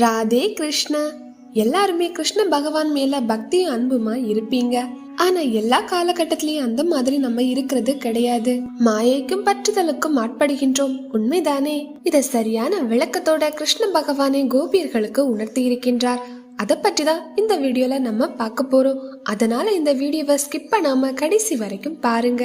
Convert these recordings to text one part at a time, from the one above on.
ராதே கிருஷ்ணா. எல்லாருமே கிருஷ்ண பகவான் மேல பக்தியும் அன்புமா இருப்பீங்க? ஆனா எல்லா காலகட்டத்திலயும் அந்த மாதிரி நம்ம இருக்கிறது கிடையாது. மாயைக்கும் பற்றுதலுக்கும் ஆட்படுகின்றோம். உண்மைதானே? இத சரியான விளக்கத்தோட கிருஷ்ண பகவானை கோபியர்களுக்கு உணர்த்தி இருக்கின்றார் அதை பற்றி தான் இந்த வீடியோல நம்ம பார்க்க போறோம். அதனால இந்த வீடியோவை ஸ்கிப் பண்ணாம கடைசி வரைக்கும் பாருங்க.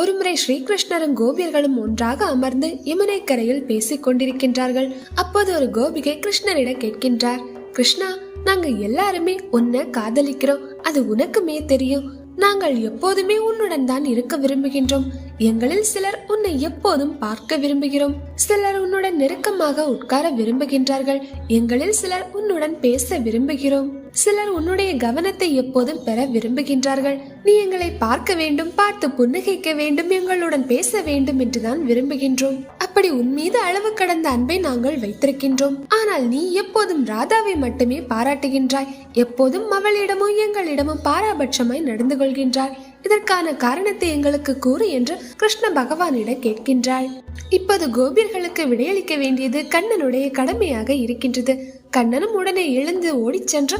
ஒருமுறை ஸ்ரீகிருஷ்ணரும் கோபியர்களும் ஒன்றாக அமர்ந்து யமுனை கரையில் பேசிக் கொண்டிருக்கின்றார்கள். அப்போது ஒரு கோபிகை கிருஷ்ணரிடம் கேட்கின்றார் கிருஷ்ணா நாங்க எல்லாருமே உன்னை காதலிக்கிறோம். அது உனக்குமே தெரியும். நாங்கள் எப்போதுமே உன்னுடன் தான் இருக்க விரும்புகின்றோம். எங்களில் சிலர் உன்னை எப்போதும் பார்க்க விரும்புகிறோம். சிலர் உன்னுடன் நெருக்கமாக உட்கார விரும்புகின்றார்கள். எங்களில் சிலர் உன்னுடன் பேச விரும்புகிறோம். சிலர் உன்னுடைய கவனத்தை எப்போதும் பெற விரும்புகின்றார்கள். நீ எங்களை பார்க்க வேண்டும் பார்த்து புன்னகைக்க வேண்டும் எங்களுடன் பேச வேண்டும் என்றுதான் விரும்புகின்றோம். அப்படி உன் மீது அளவு கடந்த அன்பை நாங்கள் வைத்திருக்கின்றோம். ஆனால் நீ எப்போதும் ராதாவை மட்டுமே பாராட்டுகின்றாய். எப்போதும் அவளிடமோ எங்களிடமும் பாராபட்சமாய் நடந்து கொள்கின்றாய். இதற்கான காரணத்தை எங்களுக்கு கூறு என்று கிருஷ்ண பகவானிடம் கேட்கின்றாள். இப்போது கோபியர்களுக்கு விடையளிக்க வேண்டியது கண்ணனுடைய கடமையாக இருக்கின்றது. கண்ணனும் உடனே எழுந்து ஓடிச் சென்று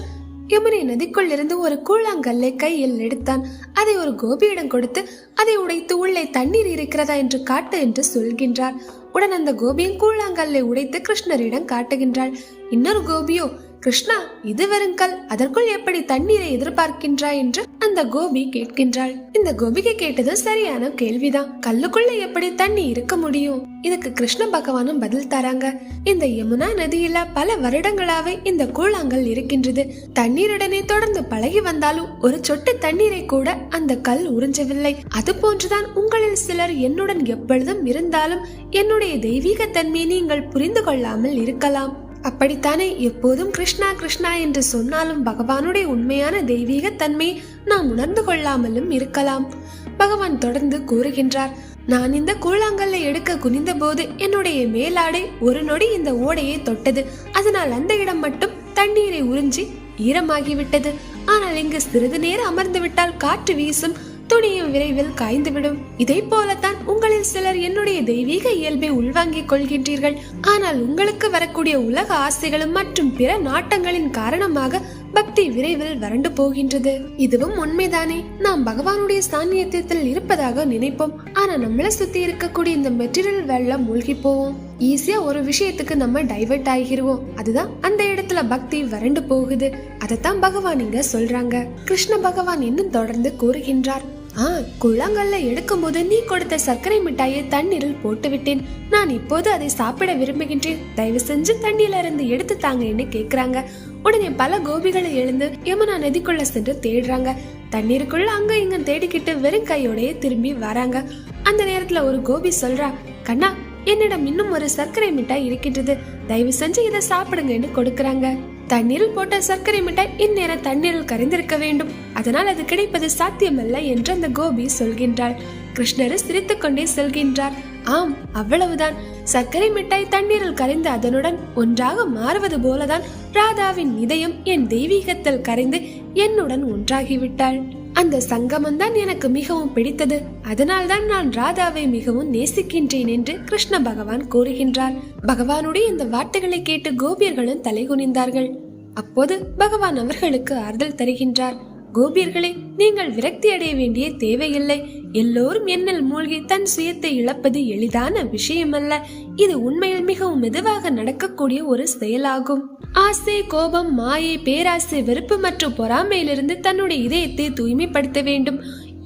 யமுனை நதிக்குள் இருந்து ஒரு கூழாங்கல்லை கையில் எடுத்தான். அதை ஒரு கோபியிடம் கொடுத்து அதை உடைத்து உள்ளே தண்ணீர் இருக்கிறதா என்று காட்டு என்று சொல்கின்றார். உடன் அந்த கோபியும் கூழாங்கல்லை உடைத்து கிருஷ்ணரிடம் காட்டுகின்றாள். இன்னொரு கோபியோ கிருஷ்ணா இது வெறும் அதற்குள் எப்படி தண்ணீரை எதிர்பார்க்கின்றாய் என்று அந்த கோபி கேட்கின்றாள். இந்த கோபிகை கேட்டது சரியான கேள்விதான். கல்லுக்குள்ள எப்படி தண்ணி இருக்க முடியும்? இதுக்கு கிருஷ்ண பகவானும் பதில் தராங்க. இந்த யமுனா நதியில பல வருடங்களாவே இந்த கூழாங்கல் இருக்கின்றது. தண்ணீருடனே தொடர்ந்து பழகி வந்தாலும் ஒரு சொட்டு தண்ணீரை கூட அந்த கல் உறிஞ்சவில்லை. அது போன்றுதான் உங்களில் சிலர் என்னுடன் எப்பொழுதும் இருந்தாலும் என்னுடைய தெய்வீக தன்மையை நீங்கள் புரிந்து கொள்ளாமல் இருக்கலாம். அப்படித்தானே? எப்போதும் கிருஷ்ணா கிருஷ்ணா என்று சொன்னாலும் பகவானுடைய உண்மையான தெய்வீக தன்மை நாம் உணர்ந்து கொள்ளாமலும் இருக்கலாம். பகவான் தொடர்ந்து கூறுகின்றார் நான் இந்த கூழாங்கல்லை எடுக்க குனிந்த போது என்னுடைய மேலாடை ஒரு நொடி இந்த ஓடையை தொட்டது. அதனால் அந்த இடம் மட்டும் தண்ணீரை உறிஞ்சி ஈரமாகிவிட்டது. ஆனால் இங்கு சிறிது நேரம் அமர்ந்து விட்டால் காற்று வீசும். துணியும் விரைவில் காய்ந்துவிடும். இதை போலத்தான் உங்களில் சிலர் என்னுடைய தெய்வீக இயல்பை உள்வாங்கிக் கொள்கின்றீர்கள். ஆனால் உங்களுக்கு வரக்கூடிய உலக ஆசைகளும் மற்றும் பிற நாட்டங்களின் காரணமாக பக்தி விரைவில் வறண்டு போகின்றது. இதுவும் உண்மைதானே? நாம் பகவானுடைய சாநியத்தில் இருப்பதாக நினைப்போம். ஆனா நம்மள சுத்தி இருக்கக்கூடிய இந்த மெட்டீரியல் வெள்ளம் மூழ்கி போவோம். ஈஸியா ஒரு விஷயத்துக்கு நம்ம டைவர்ட் ஆகிருவோம். அதுதான் அந்த இடத்துல பக்தி வறண்டு போகுது. அதைத்தான் பகவான் இங்க சொல்றாங்க. கிருஷ்ண பகவான் இன்னும் தொடர்ந்து கூறுகின்றார். ஆ குழாங்கல்ல எடுக்கும்போது நீ கொடுத்த சர்க்கரை மிட்டாயை தண்ணீரில் போட்டுவிட்டேன். நான் இப்போது அதை சாப்பிட விரும்புகின்றேன். தயவு செஞ்சு தண்ணியில இருந்து எடுத்து தாங்கன்னு கேக்குறாங்க உடனே பல கோபிகளை எழுந்து யமுனா நதிக்குள்ள சென்று தேடுறாங்க. தண்ணீருக்குள்ள அங்க இங்க தேடிக்கிட்டு வெறும் கையோடயே திரும்பி வராங்க. அந்த நேரத்துல ஒரு கோபி சொல்றா கண்ணா என்னிடம் இன்னும் ஒரு சர்க்கரை மிட்டாய் இருக்கின்றது. தயவு செஞ்சு இதை சாப்பிடுங்கன்னு கொடுக்கறாங்க. தண்ணீரில் போட்ட சர்க்கரை மிட்டாய் இந்நேரம் தண்ணீரில் கரைந்திருக்க வேண்டும். அதனால் அது கிடைப்பது சாத்தியமல்ல என்று அந்த கோபி சொல்கின்றாள். கிருஷ்ணர் சிரித்துக்கொண்டே செல்கின்றார். ஆம் அவ்வளவுதான். சர்க்கரை மிட்டாய் தண்ணீரில் கரைந்து அதனுடன் ஒன்றாக மாறுவது போலதான் ராதாவின் இதயம் என் தெய்வீகத்தில் கரைந்து என்னுடன் ஒன்றாகிவிட்டாள். அந்த சங்கமம் தான் எனக்கு மிகவும் பிடித்தது. அதனால்தான் நான் ராதாவை மிகவும் நேசிக்கின்றேன் என்று கிருஷ்ண பகவான் கூறுகின்றார். பகவானுடைய இந்த வார்த்தைகளை கேட்டு கோபியர்களும் தலைகுனிந்தார்கள். அப்போது பகவான் அவர்களுக்கு ஆறுதல் தருகின்றார். கோபியர்களே நீங்கள் விரக்தி அடைய வேண்டிய தேவையில்லை. எல்லோரும் என்னில் மூழ்கி தன் சுயத்தை இழப்பது எளிதான விஷயமல்ல. இது உண்மையில் மிகவும் மெதுவாக நடக்கக்கூடிய ஒரு செயலாகும். ஆசை கோபம் மாயை பேராசை வெறுப்பு மற்றும் பொறாமையிலிருந்து தன்னுடைய இதயத்தை தூய்மைப்படுத்த வேண்டும்.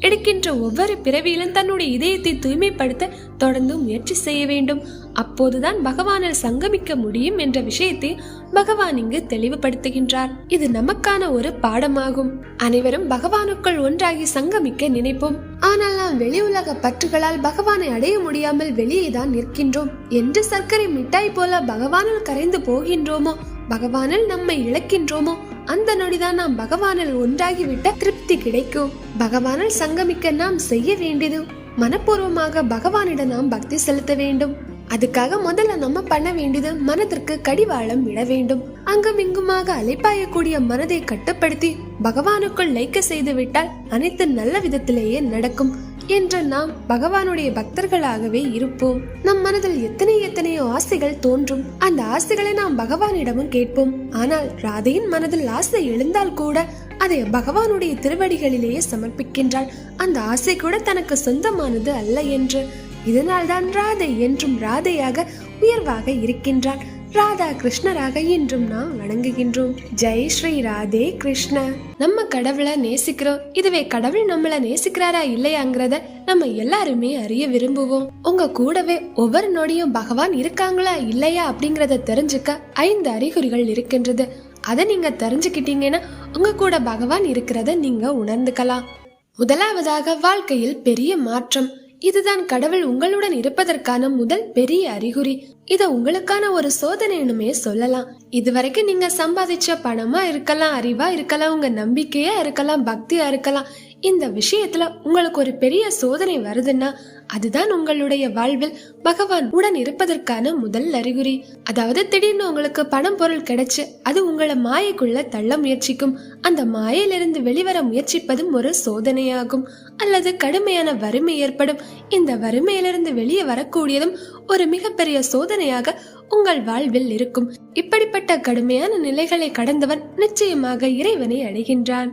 எடுக்கின்ற ஒவ்வொரு பிறவியிலும் தன்னுடைய இதயத்தை தூய்மைப்படுத்த தொடர்ந்து முயற்சி செய்ய வேண்டும். அப்போதுதான் பகவானில் சங்கமிக்க முடியும் என்ற விஷயத்தை பகவான் இங்கு தெளிவுபடுத்துகின்றார். இது நமக்கான ஒரு பாடமாகும். அனைவரும் பகவானுக்குள் ஒன்றாகி சங்கமிக்க நினைப்போம். ஆனால் நாம் வெளி உலக பற்றுகளால் பகவானை அடைய முடியாமல் வெளியே தான் நிற்கின்றோம். என்று சர்க்கரை மிட்டாய் போல பகவானில் கரைந்து போகின்றோமோ? பகவானில் நம்மை இழக்கின்றோமோ? அந்த நொடிதான் நாம் பகவானில் ஒன்றாகிவிட்ட திருப்தி கிடைக்கும். பகவானில் சங்கமிக்க நாம் செய்ய வேண்டியது மனப்பூர்வமாக பகவானிடம் நாம் பக்தி செலுத்த வேண்டும். அதுக்காக முதல்ல நம்ம பண்ண வேண்டியது மனதிற்கு கடிவாளம் விட வேண்டும். அங்கும் இங்குமாக அலைப்பாயக்கூடிய மனதை கட்டுப்படுத்தி பகவானுக்குள் லைக்க செய்து விட்டால் அனைத்து நல்ல விதத்திலேயே நடக்கும். என்று நாம் பகவானுடைய பக்தர்களாகவே இருப்போம். நம் மனதில் எத்தனை எத்தனையோ ஆசைகள் தோன்றும். அந்த ஆசைகளை நாம் பகவானிடமும் கேட்போம். ஆனால் ராதையின் மனதில் ஆசை எழுந்தால் கூட அதை பகவானுடைய திருவடிகளிலேயே சமர்ப்பிக்கின்றாள். அந்த ஆசை கூட தனக்கு சொந்தமானது அல்ல என்று. இதனால்தான் ராதை என்றும் ராதையாக உயர்வாக இருக்கின்றாள். ராதா கிருஷ்ணராக இன்றும் நாம் வணங்குகின்றோம். ஜெய் ஸ்ரீ ராதே கிருஷ்ண. நம்ம கடவுளை நேசிக்கிறோம். இதுவே கடவுள் நம்மள நேசிக்கிறாரா இல்லையாங்கிறத நம்ம எல்லாருமே அறிய விரும்புவோம். உங்க கூடவே ஒவ்வொரு நொடியும் பகவான் இருக்காங்களா இல்லையா அப்படிங்கறத தெரிஞ்சுக்க ஐந்து அறிகுறிகள் இருக்கின்றது. அதை நீங்க தெரிஞ்சுக்கிட்டீங்கன்னா உங்க கூட பகவான் இருக்கிறத நீங்க உணர்ந்துக்கலாம். முதலாவதாக வாழ்க்கையில் பெரிய மாற்றம். இதுதான் கடவுள் உங்களுடன் இருப்பதற்கான முதல் பெரிய அறிகுறி. இத உங்களுக்கான ஒரு சோதனைனுமே சொல்லலாம். இதுவரைக்கும் நீங்க சம்பாதிச்ச பணமா இருக்கலாம் அறிவா இருக்கலாம் உங்க நம்பிக்கையா இருக்கலாம் பக்தியா இருக்கலாம். இந்த விஷயத்துல உங்களுக்கு ஒரு பெரிய சோதனை வருதுன்னா அதுதான் உங்களுடைய வாழ்வில் பகவான் உடன் இருப்பதற்கான முதல் அறிகுறி. அதாவது திடீர்னு உங்களுக்கு பணம் பொருள் கிடைச்சு அது உங்களை மாயைக்குள்ள தள்ள முயற்சிக்கும். அந்த மாயிலிருந்து வெளிவர முயற்சிப்பதும் ஒரு சோதனையாகும். அல்லது கடுமையான வறுமை ஏற்படும். இந்த வறுமையிலிருந்து வெளியே வரக்கூடியதும் ஒரு மிகப்பெரிய சோதனையாக உங்கள் வாழ்வில் இருக்கும். இப்படிப்பட்ட கடுமையான நிலைகளை கடந்தவன் நிச்சயமாக இறைவனை அடைகின்றான்.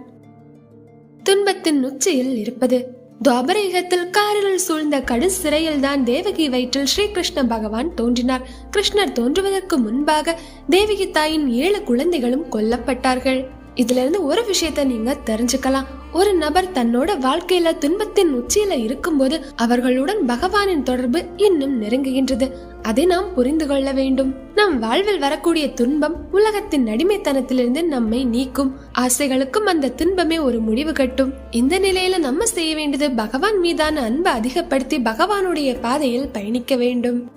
துன்பத்தின் உச்சியில் இருப்பது துவபரேகத்தில் காரில் சூழ்ந்த கடு சிறையில் தான் தேவகி வயிற்றில் ஸ்ரீகிருஷ்ண பகவான் தோன்றினார். கிருஷ்ணர் தோன்றுவதற்கு முன்பாக தேவகி தாயின் ஏழு குழந்தைகளும் கொல்லப்பட்டார்கள். இதுல இருந்து ஒரு விஷயத்த நீங்க தெரிஞ்சுக்கலாம். ஒரு நபர் தன்னோட வாழ்க்கையில துன்பத்தின் உச்சியில இருக்கும்போது அவர்களுடன் பகவானின் தொடர்பு இன்னும் நெருங்குகின்றது. அதை நாம் புரிந்து கொள்ள வேண்டும். நம் வாழ்வில் வரக்கூடிய துன்பம் உலகத்தின் அடிமைத்தனத்திலிருந்து நம்மை நீக்கும். ஆசைகளுக்கும் அந்த துன்பமே ஒரு முடிவு கட்டும். இந்த நிலையில நம்ம செய்ய வேண்டியது பகவான் மீதான அன்பை அதிகப்படுத்தி பகவானுடைய பாதையில் பயணிக்க வேண்டும்.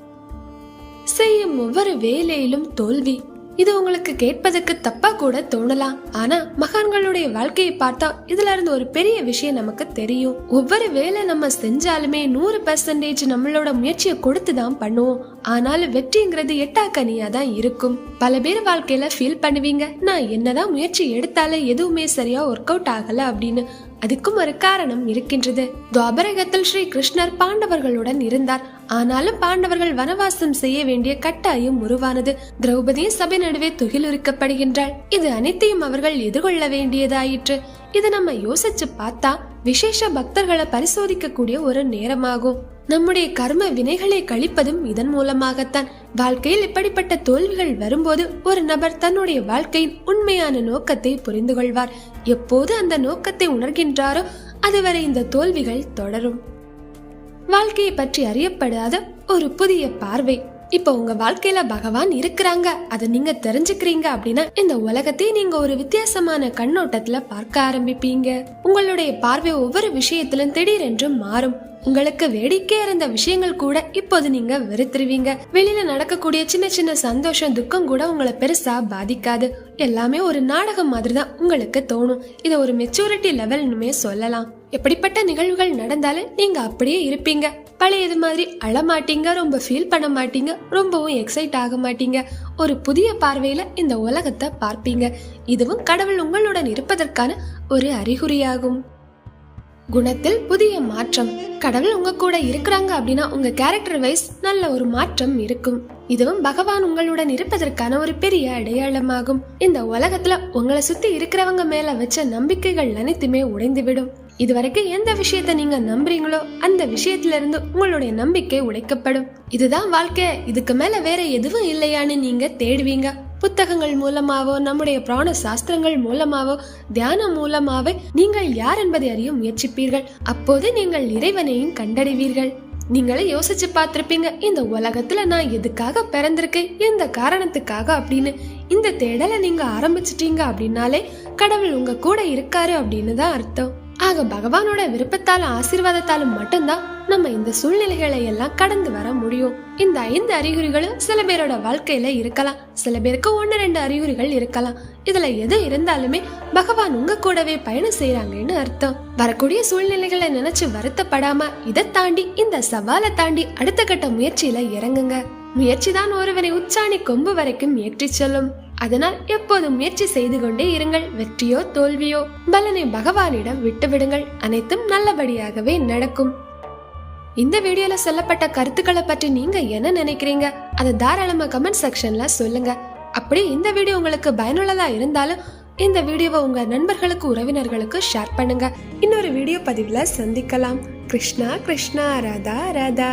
செய்யும் ஒவ்வொரு வேலையிலும் தோல்வி இது உங்களுக்கு கேட்பதற்கு தப்பா கூட தோணலாம். ஆனா மகான்களுடைய வாழ்க்கையை பார்த்தா இதுல இருந்து ஒரு பெரிய விஷயம் நமக்கு தெரியும். ஒவ்வொரு வேலை நம்ம செஞ்சாலுமே நூறு பெர்சன்டேஜ் நம்மளோட முயற்சியை கொடுத்து தான் பண்ணுவோம். ஆனாலும் வெற்றிங்கிறது எட்டாக்கனியா தான் இருக்கும். பல பேர் வாழ்க்கையில ஃபீல் பண்ணுவீங்க. நான் என்னதான் முயற்சி எடுத்தாலே எதுவுமே சரியா ஒர்க் அவுட் ஆகல அப்படின்னு. அதுக்கும் ஒரு காரணம் இருக்கின்றது. துவாபரகத்தில் ஸ்ரீ கிருஷ்ணர் பாண்டவர்களுடன் இருந்தார். ஆனாலும் பாண்டவர்கள் வனவாசம் செய்ய வேண்டிய கட்டாயம் உருவானது. திரௌபதி சபை நடுவே துகிலுரிக்கப்படுகின்றாள் இது அனைத்தையும் அவர்கள் எதிர்கொள்ள வேண்டியதாயிற்று. இதை நம்ம யோசிச்சு பார்த்தா விசேஷ பக்தர்களை பரிசோதிக்க கூடிய ஒரு நேரமாகும். நம்முடைய கர்ம வினைகளை கழிப்பதும் இதன் மூலமாகத்தான். வாழ்க்கையில் இப்படிப்பட்ட தோல்விகள் வரும்போது ஒரு நபர் தன்னுடைய வாழ்க்கையின் உண்மையான நோக்கத்தை புரிந்து கொள்வார். எப்போது அந்த நோக்கத்தை உணர்கின்றாரோ அதுவரை இந்த தோல்விகள் தொடரும். வாழ்க்கையை பற்றி அறியப்படாத ஒரு புதிய பார்வை. இப்போ உங்க வாழ்க்கையில பகவான் இருக்கிறாங்க. அதை நீங்க தெரிஞ்சுக்கிறீங்க அப்படின்னா இந்த உலகத்தை நீங்க ஒரு வித்தியாசமான கண்ணோட்டத்துல பார்க்க ஆரம்பிப்பீங்க. உங்களுடைய பார்வை ஒவ்வொரு விஷயத்திலும் திடீரென்று மாறும். உங்களுக்கு வேடிக்கையா இருந்த விஷயங்கள் கூட இப்போது நீங்க வெறுத்துருவீங்க. வெளியில நடக்கக்கூடிய சின்ன சின்ன சந்தோஷம் துக்கம் கூட உங்களை பெருசா பாதிக்காது. எல்லாமே ஒரு நாடகம் மாதிரி தான் உங்களுக்கு தோணும். இதை ஒரு மெச்சூரிட்டி லெவல்னுமே சொல்லலாம். எப்படிப்பட்ட நிகழ்வுகள் நடந்தாலும் நீங்க அப்படியே இருப்பீங்க. பழைய இது மாதிரி அழமாட்டீங்க ரொம்ப ஃபீல் பண்ண மாட்டீங்க ரொம்பவும் எக்ஸைட் ஆக மாட்டீங்க. ஒரு புதிய பார்வையில இந்த உலகத்தை பார்ப்பீங்க. இதுவும் கடவுள் உங்களுடன் இருப்பதற்கான ஒரு அறிகுறியாகும். குணத்தில் புதிய மாற்றம். கடவுள் உங்க கூட இருக்கிறாங்க அப்படின்னா உங்க கேரக்டர் வைஸ் நல்ல ஒரு மாற்றம் இருக்கும். இதுவும் பகவான் உங்களுடன் இருப்பதற்கான ஒரு பெரிய அடையாளமாகும். இந்த உலகத்துல உங்களை சுத்தி இருக்கிறவங்க மேல வச்ச நம்பிக்கைகள் அனைத்துமே உடைந்துவிடும். இதுவரைக்கும் எந்த விஷயத்த நீங்க நம்புறீங்களோ அந்த விஷயத்துல இருந்து உங்களுடைய நம்பிக்கை உடைக்கப்படும். இதுதான் வாழ்க்கை. இதுக்கு மேல வேற எதுவும் இல்லையான்னு நீங்க தேடுவீங்க. புத்தகங்கள் மூலமாவோ நம்முடைய பிராண சாஸ்திரங்கள் மூலமாவோ தியானம் மூலமாவே நீங்கள் யார் என்பதை அறிய முயற்சிப்பீர்கள். அப்போது நீங்கள் இறைவனையும் கண்டடைவீர்கள் நீங்களே யோசிச்சு பார்த்திருப்பீங்க இந்த உலகத்துல நான் எதுக்காக பிறந்திருக்கேன் எந்த காரணத்துக்காக அப்படின்னு. இந்த தேடலை நீங்க ஆரம்பிச்சிட்டீங்க அப்படின்னாலே கடவுள் உங்க கூட இருக்காரு அப்படின்னு தான் அர்த்தம். ஆக பகவானோட விருப்பத்தாலும் ஆசீர்வாதத்தாலும் மட்டும்தான் நம்ம இந்த சூழ்நிலைகளை எல்லாம் கடந்து வர முடியும். இந்த ஐந்து அறிகுறிகளும் சில பேரோட வாழ்க்கையில இருக்கலாம். சில பேருக்கு ஒன்னு ரெண்டு அறிகுறிகள் இருக்கலாம். இதுல எது இருந்தாலுமே பகவான் உங்க கூடவே பயணம் செய்யறாங்கன்னு அர்த்தம். வரக்கூடிய சூழ்நிலைகளை நினைச்சு வருத்தப்படாம இதை தாண்டி இந்த சவாலை தாண்டி அடுத்த கட்ட முயற்சியில இறங்குங்க. முயற்சிதான் ஒருவனை உச்சாணி கொம்பு வரைக்கும் ஏற்றிச் செல்லும். அதனால் எப்போதும் முயற்சி செய்து கொண்டே இருங்கள் வெற்றியோ தோல்வியோ. பலனை பகவானிடம் விட்டுவிடுங்கள் அனைத்தும் நல்லபடியாகவே நடக்கும். இந்த வீடியோல சொல்லப்பட்ட கருத்துக்களை பற்றி நீங்க என்ன நினைக்கிறீங்க? அதை தாராளமா கமெண்ட் செக்ஷன்ல சொல்லுங்க. அப்படி இந்த வீடியோ உங்களுக்கு பயனுள்ளதா இருந்தாலும் இந்த வீடியோவை உங்க நண்பர்களுக்கு உறவினர்களுக்கு ஷேர் பண்ணுங்க. இன்னொரு வீடியோ பதிவுல சந்திக்கலாம். கிருஷ்ணா கிருஷ்ணா ராதா ராதா.